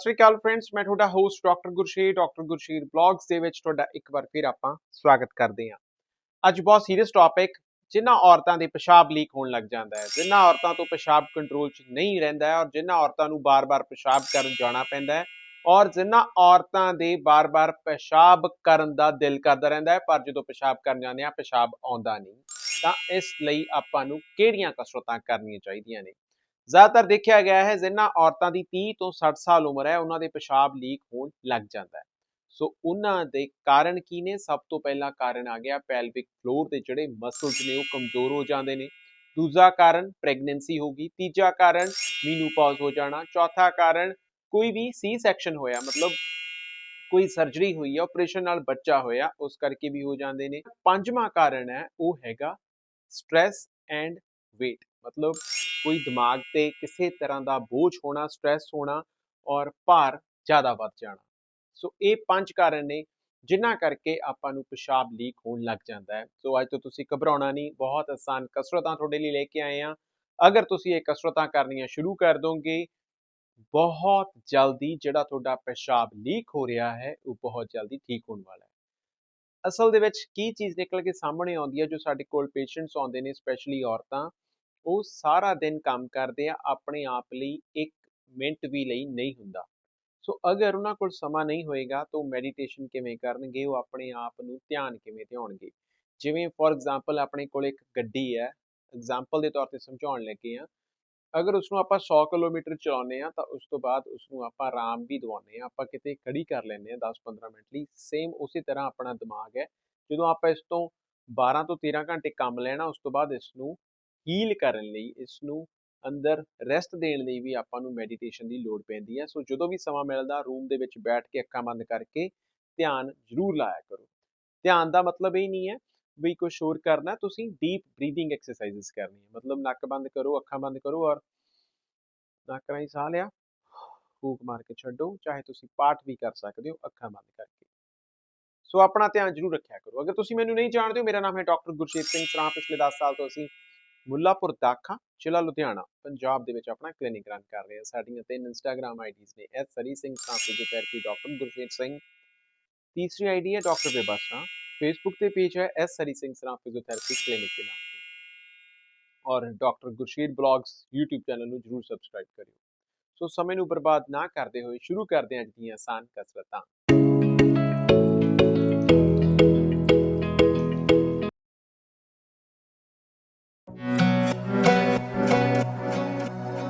ਸਤਿ ਸ਼੍ਰੀ ਅਕਾਲ ਫਰੈਂਡਸ ਮੈਂ ਤੁਹਾਡਾ host doctor Gursheer doctor Gursheer blogs ਦੇ ਵਿੱਚ ਤੁਹਾਡਾ ਇੱਕ ਵਾਰ ਫਿਰ ਆਪਾਂ ਸਵਾਗਤ ਕਰਦੇ ਹਾਂ। ਅੱਜ ਬਹੁਤ ਸੀਰੀਅਸ ਟੌਪਿਕ ਜਿਨ੍ਹਾਂ ਔਰਤਾਂ ਦੇ ਪਿਸ਼ਾਬ ਲੀਕ ਹੋਣ ਲੱਗ ਜਾਂਦਾ ਹੈ ਜਿਨ੍ਹਾਂ ਔਰਤਾਂ ਤੋਂ ਪਿਸ਼ਾਬ ਕੰਟਰੋਲ 'ਚ ਨਹੀਂ ਰਹਿੰਦਾ ਹੈ ਔਰ ਜਿਨ੍ਹਾਂ ਔਰਤਾਂ ਨੂੰ ਬਾਰ-ਬਾਰ ਪਿਸ਼ਾਬ ਕਰਨ ਜਾਣਾ ਪੈਂਦਾ ਹੈ ਔਰ ਜਿਨ੍ਹਾਂ ਔਰਤਾਂ ਦੇ ਬਾਰ-ਬਾਰ ਪਿਸ਼ਾਬ ਕਰਨ ਦਾ ਦਿਲ ਕਰਦਾ ਰਹਿੰਦਾ ਹੈ, ਪਰ ਜਦੋਂ ਪਿਸ਼ਾਬ ਕਰਨ ਜਾਂਦੇ ਆ ਪਿਸ਼ਾਬ ਆਉਂਦਾ ਨਹੀਂ। ਤਾਂ ਇਸ ਲਈ ਆਪਾਂ ਨੂੰ ਕਿਹੜੀਆਂ ਕਸਰਤਾਂ ਕਰਨੀਆਂ ਚਾਹੀਦੀਆਂ ਨੇ? ਜ਼ਿਆਦਾਤਰ ਦੇਖਿਆ ਗਿਆ ਹੈ ਜਿਨ੍ਹਾਂ ਔਰਤਾਂ ਦੀ 30 ਤੋਂ 60 ਸਾਲ ਉਮਰ ਹੈ, ਉਹਨਾਂ ਦੇ ਪਿਸ਼ਾਬ ਲੀਕ ਹੋਣ ਲੱਗ ਜਾਂਦਾ ਹੈ। ਸੋ ਉਹਨਾਂ ਦੇ ਕਾਰਨ ਕੀ ਨੇ? ਸਭ ਤੋਂ ਪਹਿਲਾ ਕਾਰਨ ਆ ਗਿਆ ਪੈਲਵਿਕ ਫਲੋਰ ਦੇ ਜਿਹੜੇ ਮਸਲਸ ਨੇ, ਉਹ ਕਮਜ਼ੋਰ ਹੋ ਜਾਂਦੇ ਨੇ। ਦੂਜਾ ਕਾਰਨ ਪ੍ਰੈਗਨੈਂਸੀ ਹੋਗੀ ਤੀਜਾ ਕਾਰਨ ਮੀਨੂਪੌਜ਼ ਹੋ ਜਾਣਾ। ਚੌਥਾ ਕਾਰਨ ਕੋਈ ਵੀ ਸੀ ਸੈਕਸ਼ਨ ਹੋਇਆ, ਮਤਲਬ ਕੋਈ ਸਰਜਰੀ ਹੋਈ ਹੈ ਆਪਰੇਸ਼ਨ ਨਾਲ ਬੱਚਾ ਹੋਇਆ, ਉਸ ਕਰਕੇ ਵੀ ਹੋ ਜਾਂਦੇ ਨੇ। ਪੰਜਵਾਂ ਕਾਰਨ ਹੈ, ਉਹ ਹੈਗਾ ਸਟ्रेस ਐਂਡ weight ਮਤਲਬ ਕੋਈ ਦਿਮਾਗ ਤੇ ਕਿਸੇ ਤਰ੍ਹਾਂ ਦਾ ਬੋਝ ਹੋਣਾ ਸਟ्रेस ਹੋਣਾ ਔਰ ਭਾਰ ਜ਼ਿਆਦਾ ਵੱਧ ਜਾਣਾ। ਸੋ ਇਹ ਪੰਜ ਕਾਰਨ ਨੇ ਜਿਨ੍ਹਾਂ ਕਰਕੇ ਆਪਾਂ ਨੂੰ ਪਿਸ਼ਾਬ ਲੀਕ ਹੋਣ ਲੱਗ ਜਾਂਦਾ ਹੈ। ਸੋ ਅੱਜ ਤੋਂ ਤੁਸੀਂ ਘਬਰਾਉਣਾ ਨਹੀਂ, ਬਹੁਤ ਆਸਾਨ ਕਸਰਤਾਂ ਤੁਹਾਡੇ ਲਈ ਲੈ ਕੇ ਆਏ ਹਾਂ। ਅਗਰ ਤੁਸੀਂ ਇਹ ਕਸਰਤਾਂ ਕਰਨੀਆਂ ਸ਼ੁਰੂ ਕਰ ਦੋਗੇ, ਬਹੁਤ ਜਲਦੀ ਜਿਹੜਾ ਤੁਹਾਡਾ ਪਿਸ਼ਾਬ ਲੀਕ ਹੋ ਰਿਹਾ ਹੈ, ਉਹ ਬਹੁਤ ਜਲਦੀ ਠੀਕ ਹੋਣ ਵਾਲਾ ਹੈ। ਅਸਲ ਦੇ ਵਿੱਚ ਕੀ ਚੀਜ਼ ਨਿਕਲ ਕੇ ਸਾਹਮਣੇ ਆਉਂਦੀ ਹੈ ਜੋ ਸਾਡੇ ਕੋਲ ਪੇਸ਼ੈਂਟਸ ਆਉਂਦੇ ਨੇ ਸਪੈਸ਼ਲੀ ਔਰਤਾਂ ਉਹ ਸਾਰਾ ਦਿਨ ਕੰਮ ਕਰਦੇ ਆ, ਆਪਣੇ ਆਪ ਲਈ ਇੱਕ ਮਿੰਟ ਵੀ ਲਈ ਨਹੀਂ ਹੁੰਦਾ। ਸੋ ਅਗਰ ਉਹਨਾਂ ਕੋਲ ਸਮਾਂ ਨਹੀਂ ਹੋਏਗਾ ਤਾਂ ਉਹ ਮੈਡੀਟੇਸ਼ਨ ਕਿਵੇਂ ਕਰਨਗੇ, ਉਹ ਆਪਣੇ ਆਪ ਨੂੰ ਧਿਆਨ ਕਿਵੇਂ ਧਿਆਉਣਗੇ ਜਿਵੇਂ ਫੋਰ ਐਗਜ਼ਾਮਪਲ ਆਪਣੇ ਕੋਲ ਇੱਕ ਗੱਡੀ ਹੈ ਐਗਜ਼ਾਮਪਲ ਦੇ ਤੌਰ ਤੇ ਸਮਝਾਉਣ ਲੱਗੇ ਆ ਅਗਰ ਉਸ ਨੂੰ ਆਪਾਂ 100 ਕਿਲੋਮੀਟਰ ਚਲਾਉਂਦੇ ਆ ਤਾਂ ਉਸ ਤੋਂ ਬਾਅਦ ਉਸ ਨੂੰ ਆਪਾਂ ਆਰਾਮ ਵੀ ਦਵਾਉਂਦੇ ਆ ਆਪਾਂ ਕਿਤੇ ਖੜੀ ਕਰ ਲੈਂਦੇ ਆ 10-15 ਮਿੰਟ ਲਈ ਸੇਮ ਉਸੇ ਤਰ੍ਹਾਂ ਆਪਣਾ ਦਿਮਾਗ ਹੈ। ਜਦੋਂ ਆਪਾਂ ਇਸ ਤੋਂ 12 ਤੋਂ 13 ਘੰਟੇ ਕੰਮ ਲੈਣਾ, ਉਸ ਤੋਂ ਬਾਅਦ ਇਸ ਨੂੰ ਹੀਲ ਕਰਨ ਲਈ ਇਸ ਨੂੰ ਅੰਦਰ ਰੈਸਟ ਦੇਣ ਲਈ ਵੀ ਆਪਾਂ ਨੂੰ ਮੈਡੀਟੇਸ਼ਨ ਦੀ ਲੋੜ ਪੈਂਦੀ ਹੈ ਸੋ ਜਦੋਂ ਵੀ ਸਮਾਂ ਮਿਲਦਾ ਰੂਮ ਦੇ ਵਿੱਚ ਬੈਠ ਕੇ ਅੱਖਾਂ ਬੰਦ ਕਰਕੇ ਧਿਆਨ ਜ਼ਰੂਰ ਲਾਇਆ ਕਰੋ। ਧਿਆਨ ਦਾ ਮਤਲਬ ਇਹ ਨਹੀਂ ਹੈ ਵੀ ਕੁਝ ਹੋਰ ਕਰਨਾ, ਤੁਸੀਂ ਡੀਪ ਬਰੀਥਿੰਗ ਐਕਸਰਸਾਈਜ਼ਸ ਕਰਨੀ ਹੈ ਮਤਲਬ ਨੱਕ ਬੰਦ ਕਰੋ, ਅੱਖਾਂ ਬੰਦ ਕਰੋ ਔਰ ਨੱਕ ਰਾਹੀਂ ਸਾਹ ਲਿਆ, ਫੂਕ ਮਾਰ ਕੇ ਛੱਡੋ, ਚਾਹੇ ਤੁਸੀਂ ਪਾਠ ਵੀ ਕਰ ਸਕਦੇ ਹੋ, ਅੱਖਾਂ ਬੰਦ ਕਰਕੇ। ਸੋ ਆਪਣਾ ਧਿਆਨ ਜ਼ਰੂਰ ਰੱਖਿਆ ਕਰੋ। ਅਗਰ ਤੁਸੀਂ ਮੈਨੂੰ ਨਹੀਂ ਜਾਣਦੇ ਹੋ, ਮੇਰਾ ਨਾਮ ਹੈ ਡਾਕਟਰ ਗੁਰਸ਼ੇਤ ਸਿੰਘ। ਸਰਾਂ ਪਿਛਲੇ 10 ਸਾਲ ਤੋਂ ਅਸੀਂ ਮੁੱਲਾਪੁਰ ਦਾਖਾ ਜ਼ਿਲ੍ਹਾ ਲੁਧਿਆਣਾ, ਪੰਜਾਬ ਦੇ ਵਿੱਚ ਆਪਣਾ ਕਲੀਨਿਕ ਰਨ ਕਰ ਰਹੇ ਹਾਂ। ਸਾਡੀਆਂ ਤਿੰਨ ਇੰਸਟਾਗ੍ਰam ਆਈਡੀਜ਼ ਨੇ, S Sri Singh Sran physiotherapy doctor Gurshet Singh. ਤੀਸਰੀ ਆਈਡੀ ਹੈ ਡਾਕਟਰ ਬੇਬਸਰਾ ਫੇਸਬੁੱਕ ਤੇ ਪੇਜ ਹੈ S Sri Singh Sran physiotherapy clinic ਦੇ ਨਾਮ ਤੇ। ਔਰ doctor Gursheer blogs YouTube channel ਨੂੰ ਜਰੂਰ ਸਬਸਕ੍ਰਾਈਬ ਕਰਿਓ। ਸੋ ਸਮੇਂ ਨੂੰ ਬਰਬਾਦ ਨਾ ਕਰਦੇ ਹੋਏ ਸ਼ੁਰੂ ਕਰਦੇ ਹਾਂ ਅੱਜ ਦੀਆਂ ਆਸਾਨ ਕਸਰਤਾਂ।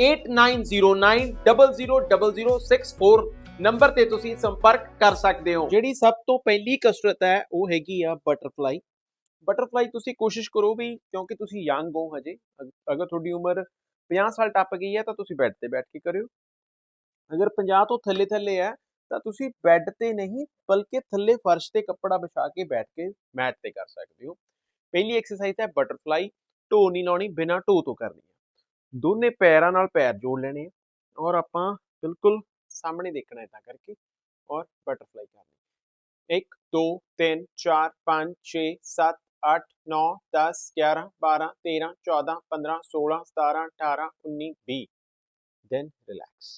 8909000064 ਨੰਬਰ ਤੇ ਤੁਸੀਂ ਸੰਪਰਕ ਕਰ ਸਕਦੇ ਹੋ। ਜਿਹੜੀ ਸਭ ਤੋਂ ਪਹਿਲੀ ਕਸਰਤ ਹੈ, ਉਹ ਹੈਗੀ ਆ ਬਟਰਫਲਾਈ ਬਟਰਫਲਾਈ ਤੁਸੀਂ ਕੋਸ਼ਿਸ਼ ਕਰੋ ਵੀ, ਕਿਉਂਕਿ ਤੁਸੀਂ ਯੰਗ ਹੋ ਹਜੇ, ਅਗ- ਅਗਰ ਤੁਹਾਡੀ ਉਮਰ 50 ਸਾਲ ਟੱਪ ਗਈ ਹੈ, ਤਾਂ ਤੁਸੀਂ ਬੈੱਡ ਤੇ ਬੈਠ ਕੇ ਕਰਿਓ। ਅਗਰ 50 ਤੋਂ ਥੱਲੇ ਥੱਲੇ ਹੈ, ਤਾਂ ਤੁਸੀਂ ਬੈੱਡ ਤੇ ਨਹੀਂ, ਬਲਕਿ ਥੱਲੇ ਫਰਸ਼ ਤੇ ਕੱਪੜਾ ਵਿਛਾ ਕੇ ਬੈਠ ਕੇ ਮੈਟ ਤੇ ਕਰ ਸਕਦੇ ਹੋ। ਪਹਿਲੀ ਐਕਸਰਸਾਈਜ਼ ਹੈ ਬਟਰਫਲਾਈ ਢੋ ਨਹੀਂ ਲਾਉਣੀ, ਬਿਨਾਂ ਢੋ ਤੋਂ ਕਰਨੀ ਹੈ। ਦੋਨੇ ਪੈਰਾਂ ਨਾਲ ਪੈਰ ਜੋੜ ਲੈਣੇ ਆ ਔਰ ਆਪਾਂ ਬਿਲਕੁਲ ਸਾਹਮਣੇ ਦੇਖਣਾ ਹੈ ਤਾਂ ਕਰਕੇ ਔਰ ਬਟਰਫਲਾਈ ਕਰਨੀ। 1 2 3 4 5 6 7 8 9 10 11 12 13 14 15 16 17 18 19 20 ਦੈਨ ਰਿਲੈਕਸ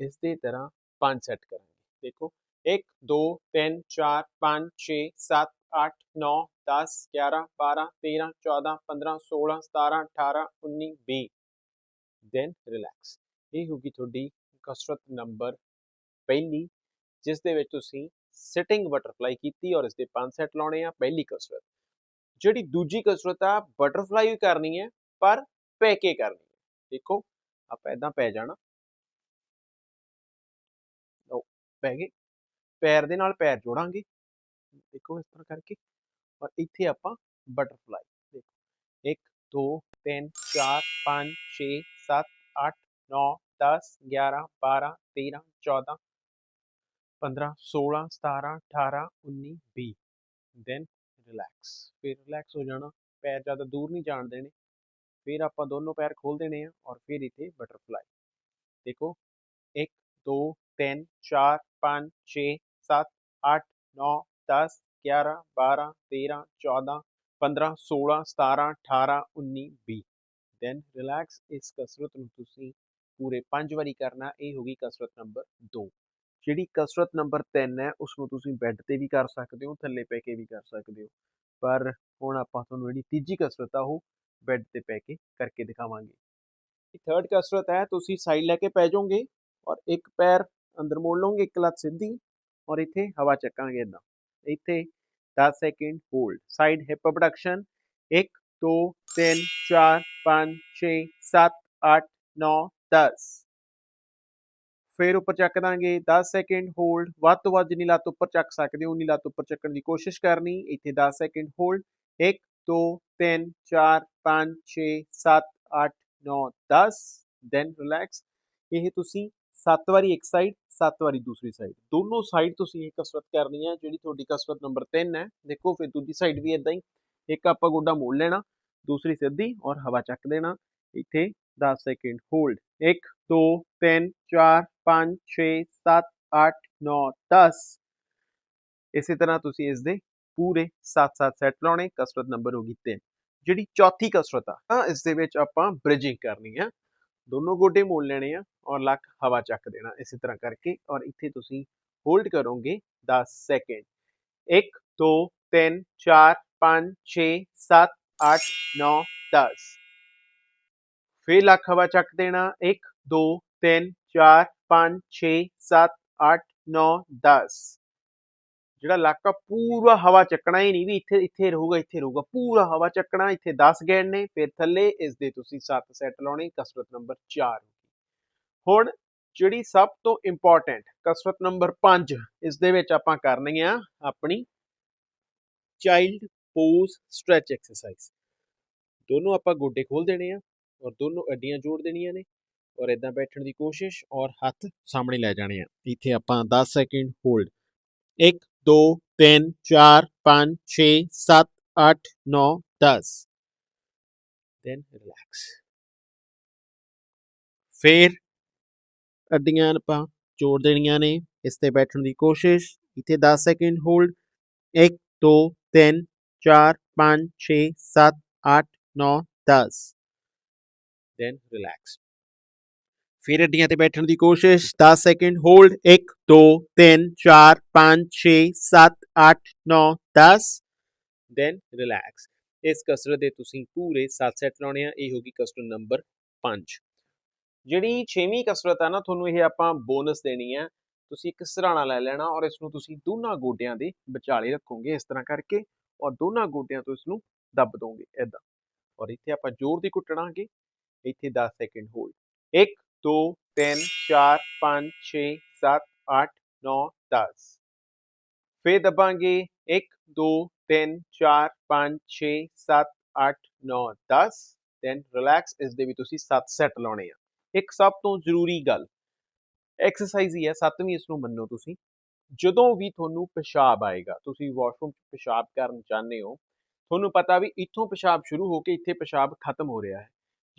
ਇਸ ਦੀ ਤਰ੍ਹਾਂ ਪੰਜ ਸੈੱਟ ਕਰਾਂਗੇ। ਦੇਖੋ 1 2 3 4 5 6 7 8 9 10 11 12 13 14 15 16 17 18 19 20 ਦੈਨ ਰਿਲੈਕਸ ਇਹ ਹੋਗੀ ਤੁਹਾਡੀ ਕਸਰਤ ਨੰਬਰ ਪਹਿਲੀ, ਜਿਸ ਦੇ ਵਿੱਚ ਤੁਸੀਂ ਸਿਟਿੰਗ ਬਟਰਫਲਾਈ ਕੀਤੀ ਔਰ ਇਸ ਦੇ ਪੰਜ ਸੈੱਟ ਲਾਉਣੇ ਆ, ਪਹਿਲੀ ਕਸਰਤ। ਜਿਹੜੀ ਦੂਜੀ ਕਸਰਤ ਆ ਬਟਰਫਲਾਈ ਵੀ ਕਰਨੀ ਹੈ, ਪਰ ਪੈ ਕੇ ਕਰਨੀ ਹੈ। ਦੇਖੋ, ਆਪਾਂ ਇਦਾਂ ਪੈ ਜਾਣਾ। ਲਓ, ਪੈ ਗਏ। ਪੈਰ ਦੇ ਨਾਲ ਪੈਰ ਜੋੜਾਂਗੇ। ਦੇਖੋ ਇਸ ਤਰ੍ਹਾਂ ਕਰਕੇ ਔਰ ਇੱਥੇ ਆਪਾਂ ਬਟਰਫਲਾਈ ਦੇਖੋ 1 2 3 4 5 6 7 8 9 10 11 12 13 14 15 16 17 18 19 20 ਦੈਨ ਰਿਲੈਕਸ ਫਿਰ ਰਿਲੈਕਸ ਹੋ ਜਾਣਾ ਪੈਰ ਜ਼ਿਆਦਾ ਦੂਰ ਨਹੀਂ ਜਾਣ ਦੇਣੇ ਫਿਰ ਆਪਾਂ ਦੋਨੋਂ ਪੈਰ ਖੋਲ ਦੇਣੇ ਆ ਔਰ ਫਿਰ ਇੱਥੇ ਬਟਰਫਲਾਈ ਦੇਖੋ 1 2 3 4 5 6 7 8 9 10 11 12 13 14 15 16 17 18 19 20 ਦੈਨ ਰਿਲੈਕਸ ਇਸ ਕਸਰਤ ਨੂੰ ਤੁਸੀਂ ਪੂਰੇ 5 ਵਾਰੀ ਕਰਨਾ ਇਹ ਹੋ ਗਈ ਕਸਰਤ ਨੰਬਰ 2 ਜਿਹੜੀ ਕਸਰਤ ਨੰਬਰ 3 ਹੈ ਉਸ ਨੂੰ ਤੁਸੀਂ ਬੈੱਡ ਤੇ ਵੀ ਕਰ ਸਕਦੇ ਹੋ ਥੱਲੇ ਪੈ ਕੇ ਵੀ ਕਰ ਸਕਦੇ ਹੋ ਪਰ ਹੁਣ ਆਪਾਂ ਤੁਹਾਨੂੰ ਜਿਹੜੀ ਤੀਜੀ ਕਸਰਤ ਆ ਉਹ ਬੈੱਡ ਤੇ ਪੈ ਕੇ ਕਰਕੇ ਦਿਖਾਵਾਂਗੇ ਥਰਡ ਕਸਰਤ ਹੈ ਤੁਸੀਂ ਸਾਈਡ ਲੈ ਕੇ ਪੈ ਜਾਓਗੇ ਔਰ ਇੱਕ ਪੈਰ ਅੰਦਰ ਮੋੜ ਲਓਗੇ ਇੱਕ ਲੱਤ ਸਿੱਧੀ ਔਰ ਇੱਥੇ ਹਵਾ ਚੱਕਾਂਗੇ ਇਦਾਂ ਇੱਥੇ 10 second hold side hip production 1 2 3 4 5 6 7 8 9 10 ਫਿਰ ਉੱਪਰ ਚੱਕ ਦਾਂਗੇ 10 ਸੈਕਿੰਡ ਹੋਲਡ ਵੱਧ ਤੋਂ ਵੱਧ ਜਿੰਨੀ ਲੱਤ ਉੱਪਰ ਚੱਕ ਸਕਦੇ ਹੋ ਉਨੀ ਲੱਤ ਉੱਪਰ ਚੱਕਣ ਦੀ ਕੋਸ਼ਿਸ਼ ਕਰਨੀ ਇੱਥੇ 10 ਸੈਕਿੰਡ ਹੋਲਡ 1 2 3 4 5 6 7 8 9 10 ਦੈਨ ਰਿਲੈਕਸ ਇਹ ਤੁਸੀਂ 7 ਵਾਰੀ ਇੱਕ ਸਾਈਡ 7 ਵਾਰੀ ਦੂਸਰੀ ਸਾਈਡ ਦੋਨੋਂ ਸਾਈਡ ਤੁਸੀਂ ਇਹ ਕਸਰਤ ਕਰਨੀ ਹੈ ਜਿਹੜੀ ਤੁਹਾਡੀ ਕਸਰਤ ਨੰਬਰ 3 ਹੈ। ਦੇਖੋ, ਫਿਰ ਦੂਜੀ ਸਾਈਡ ਵੀ ਇਦਾਂ ਹੀ। ਇੱਕ ਆਪਾਂ ਗੋਡਾ ਮੋੜ ਲੈਣਾ, ਦੂਸਰੀ ਸਿੱਧੀ ਔਰ ਹਵਾ ਚੱਕ ਦੇਣਾ। ਇੱਥੇ 10 ਸੈਕਿੰਡ ਹੋਲਡ 1 2 3 4 5 6 7 8 9 10 ਇਸੇ ਤਰ੍ਹਾਂ ਤੁਸੀਂ ਇਸ ਦੇ ਪੂਰੇ 7-7 ਸੈੱਟ ਲਾਉਣੇ। ਕਸਰਤ ਨੰਬਰ ਹੋ ਗਈ 3 ਜਿਹੜੀ ਚੌਥੀ ਕਸਰਤ ਆ, ਤਾਂ ਇਸ ਦੇ ਵਿੱਚ ਆਪਾਂ ਬ੍ਰਿਜਿੰਗ ਕਰਨੀ ਹੈ ਦੋਨੋਂ ਗੋਡੇ ਮੋੜ ਲੈਣੇ ਆ ਔਰ ਲੱਕ ਹਵਾ ਚੱਕ ਦੇਣਾ ਇਸੇ ਤਰ੍ਹਾਂ ਕਰਕੇ ਔਰ ਇੱਥੇ ਤੁਸੀਂ ਹੋਲਡ ਕਰੋਗੇ 10 ਸੈਕਿੰਡ 1 2 3 4 5 6 7 8 9 10 ਫਿਰ ਲੱਕ ਹਵਾ ਚੱਕ ਦੇਣਾ 1 2 3 4 5 6 7 8 9 10 ਜਿਹੜਾ ਇਲਾਕਾ ਪੂਰਾ ਹਵਾ ਚੱਕਣਾ ਹੀ ਨਹੀਂ ਵੀ ਇੱਥੇ ਇੱਥੇ ਰਹੂਗਾ ਇੱਥੇ ਰਹੂਗਾ। ਪੂਰਾ ਹਵਾ ਚੱਕਣਾ, ਇੱਥੇ 10 ਗੈਂਡ ਨੇ, ਫਿਰ ਥੱਲੇ ਇਸ ਦੇ ਤੁਸੀਂ 7 ਸੈੱਟ ਲਾਉਣੇ, ਕਸਰਤ ਨੰਬਰ 4 ਹੁਣ ਜਿਹੜੀ ਸਭ ਤੋਂ ਇੰਪੋਰਟੈਂਟ ਕਸਰਤ ਨੰਬਰ 5 ਇਸ ਦੇ ਵਿੱਚ ਆਪਾਂ ਕਰਨੀ ਆ ਆਪਣੀ ਚਾਈਲਡ ਪੋਜ਼ ਸਟ੍ਰੈਚ ਐਕਸਰਸਾਈਜ਼ ਦੋਨੋਂ ਆਪਾਂ ਗੋਡੇ ਖੋਲ ਦੇਣੇ ਆ ਔਰ ਦੋਨੋਂ ਅੱਡੀਆਂ ਜੋੜ ਦੇਣੀਆਂ ਨੇ ਔਰ ਇਦਾਂ ਬੈਠਣ ਦੀ ਕੋਸ਼ਿਸ਼ ਔਰ ਹੱਥ ਸਾਹਮਣੇ ਲੈ ਜਾਣੇ ਆ। ਇੱਥੇ ਆਪਾਂ 10 ਸੈਕਿੰਡ ਹੋਲਡ 1 2 3 4 5 6 7 8 9 10 then relax. ਫਿਰ ਅੱਡੀਆਂ ਆਪਾਂ ਜੋੜ ਦੇਣੀਆਂ ਨੇ। ਇਸ ਤੇ ਬੈਠਣ ਦੀ ਕੋਸ਼ਿਸ਼। ਇੱਥੇ 10 ਸੈਕਿੰਡ ਹੋਲਡ। 1 2 3 4 5 6 7 8 9 10 then relax. ਫਿਰ ਅੱਡੀਆਂ ਤੇ ਬੈਠਣ ਦੀ ਕੋਸ਼ਿਸ਼ 10 ਸੈਕਿੰਡ ਹੋਲਡ 1 2 3 4 5 6 7 8 9 10 ਦੈਨ ਰਿਲੈਕਸ ਇਸ ਕਸਰਤ ਦੇ ਤੁਸੀਂ ਪੂਰੇ 7 ਸੈੱਟ ਲਾਉਣੇ ਆ, ਇਹ ਹੋਗੀ ਕਸਰਤ ਨੰਬਰ 5 ਜਿਹੜੀ 6ਵੀਂ ਕਸਰਤ ਆ ਨਾ, ਤੁਹਾਨੂੰ ਇਹ ਆਪਾਂ ਬੋਨਸ ਦੇਣੀ ਹੈ ਤੁਸੀਂ ਇੱਕ ਸਰਾਣਾ ਲੈ ਲੈਣਾ ਔਰ ਇਸ ਨੂੰ ਤੁਸੀਂ ਦੋਨਾਂ ਗੋਡਿਆਂ ਦੇ ਵਿਚਾਲੇ ਰੱਖੋਗੇ ਇਸ ਤਰ੍ਹਾਂ ਕਰਕੇ ਔਰ ਦੋਨਾਂ ਗੋਡਿਆਂ ਤੋਂ ਇਸ ਨੂੰ ਦੱਬ ਦੋਗੇ ਇਦਾਂ ਔਰ ਇੱਥੇ ਆਪਾਂ ਜ਼ੋਰ ਦੀ ਕੁੱਟਣਾਗੇ ਇੱਥੇ 10 ਸੈਕਿੰਡ ਹੋਲਡ 1 2 3 4 5 6 7 8 9 10 ਫੇਰ ਦਬਾਂਗੇ 1 2 3 4 5 6 7 8 9 10 ਦੈਨ ਰਿਲੈਕਸ ਇਸ ਦੇ ਵੀ ਤੁਸੀਂ 7 ਸੈੱਟ ਲਾਉਣੇ ਆ। ਇੱਕ ਸਭ ਤੋਂ ਜ਼ਰੂਰੀ ਗੱਲ ਐਕਸਰਸਾਈਜ਼ ਹੀ ਹੈ, ਸੱਤਵੀਂ ਇਸ ਨੂੰ ਮੰਨੋ ਤੁਸੀਂ। ਜਦੋਂ ਵੀ ਤੁਹਾਨੂੰ ਪਿਸ਼ਾਬ ਆਏਗਾ, ਤੁਸੀਂ ਵਾਸ਼ਰੂਮ 'ਚ ਪਿਸ਼ਾਬ ਕਰਨ ਚਾਹੁੰਦੇ ਹੋ, ਤੁਹਾਨੂੰ ਪਤਾ ਵੀ ਇੱਥੋਂ ਪਿਸ਼ਾਬ ਸ਼ੁਰੂ ਹੋ ਕੇ ਇੱਥੇ ਪਿਸ਼ਾਬ ਖਤਮ ਹੋ ਰਿਹਾ ਹੈ।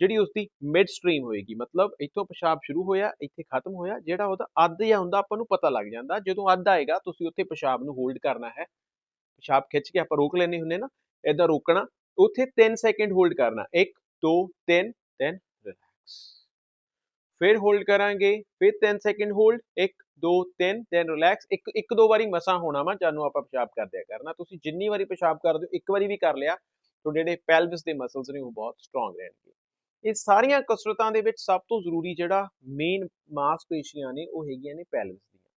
ਜਿਹੜੀ ਉਸ ਦੀ ਮਿਡ ਸਟ੍ਰੀਮ ਹੋਏਗੀ, ਮਤਲਬ ਇੱਥੋਂ ਪਿਸ਼ਾਬ ਸ਼ੁਰੂ ਹੋਇਆ, ਇੱਥੇ ਖਤਮ ਹੋਇਆ, ਜਿਹੜਾ ਉਹਦਾ ਅੱਧ ਜਾਂ ਹੁੰਦਾ ਆਪਾਂ ਨੂੰ ਪਤਾ ਲੱਗ ਜਾਂਦਾ, ਜਦੋਂ ਅੱਧ ਆਏਗਾ, ਤੁਸੀਂ ਉੱਥੇ ਪਿਸ਼ਾਬ ਨੂੰ ਹੋਲਡ ਕਰਨਾ ਹੈ। ਪਿਸ਼ਾਬ ਖਿੱਚ ਕੇ ਆਪਾਂ ਰੋਕ ਲੈਣੇ ਹੁੰਦੇ ਨਾ ਇਦਾਂ ਰੋਕਣਾ, ਉੱਥੇ 3 ਸੈਕਿੰਡ ਹੋਲਡ ਕਰਨਾ 1 2 3 3 ਰਿਲੈਕਸ ਫਿਰ ਹੋਲਡ ਕਰਾਂਗੇ, ਫਿਰ 10 ਸੈਕਿੰਡ ਹੋਲਡ 1 2 3 ਦੈਨ ਰਿਲੈਕਸ ਇੱਕ ਇੱਕ, ਦੋ ਵਾਰੀ ਮਸਾਂ ਹੋਣਾ ਵਾ ਜਾਨੂੰ ਆਪਾਂ ਪਿਸ਼ਾਬ ਕਰਦਿਆ ਕਰਨਾ। ਤੁਸੀਂ ਜਿੰਨੀ ਵਾਰੀ ਪਿਸ਼ਾਬ ਕਰਦੇ ਹੋ, ਇੱਕ ਵਾਰੀ ਵੀ ਕਰ ਲਿਆ, ਤੁਹਾਡੇ ਜਿਹੜੇ ਪੈਲਵਿਸ ਦੇ ਮਸਲਸ ਨੇ, ਉਹ ਬਹੁਤ ਸਟਰੋਂਗ ਰਹਿਣਗੇ। ਇਹ ਸਾਰੀਆਂ ਕਸਰਤਾਂ ਦੇ ਵਿੱਚ ਸਭ ਤੋਂ ਜ਼ਰੂਰੀ ਜਿਹੜਾ ਮੇਨ ਮਾਸਪੇਸ਼ੀਆਂ ਨੇ ਉਹ ਹੈਗੀਆਂ ਨੇ ਪੈਲਵਿਸ ਦੀਆਂ,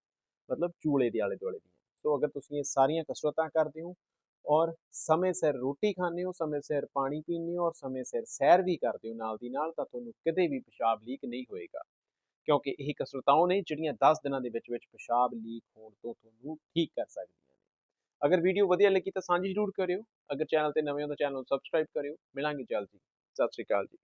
ਮਤਲਬ ਚੂਲੇ ਦੇ ਆਲੇ ਦੁਆਲੇ ਦੀਆਂ। ਸੋ ਅਗਰ ਤੁਸੀਂ ਇਹ ਸਾਰੀਆਂ ਕਸਰਤਾਂ ਕਰਦੇ ਹੋ ਔਰ ਸਮੇਂ ਸਿਰ ਰੋਟੀ ਖਾਂਦੇ ਹੋ, ਸਮੇਂ ਸਿਰ ਪਾਣੀ ਪੀਂਦੇ ਹੋ ਔਰ ਸਮੇਂ ਸਿਰ ਸੈਰ ਵੀ ਕਰਦੇ ਹੋ ਨਾਲ ਦੀ ਨਾਲ, ਤਾਂ ਤੁਹਾਨੂੰ ਕਦੇ ਵੀ ਪਿਸ਼ਾਬ ਲੀਕ ਨਹੀਂ ਹੋਏਗਾ। ਕਿਉਂਕਿ ਇਹ ਕਸਰਤਾਂ ਉਹ ਨੇ ਜਿਹੜੀਆਂ 10 ਦਿਨਾਂ ਦੇ ਵਿੱਚ ਵਿੱਚ ਪਿਸ਼ਾਬ ਲੀਕ ਹੋਣ ਤੋਂ ਤੁਹਾਨੂੰ ਠੀਕ ਕਰ ਸਕਦੀਆਂ ਨੇ। ਅਗਰ ਵੀਡੀਓ ਵਧੀਆ ਲੱਗੀ ਤਾਂ ਸਾਂਝੀ ਜ਼ਰੂਰ ਕਰਿਓ। ਅਗਰ ਚੈਨਲ ਤੇ ਨਵੇਂ ਹੋ ਤਾਂ ਚੈਨਲ ਨੂੰ ਸਬਸਕ੍ਰਾਈਬ ਕਰਿਓ। ਮਿਲਾਂਗੇ ਜਲਦੀ ਸਤਿ ਸ਼੍ਰੀ ਅਕਾਲ ਜੀ।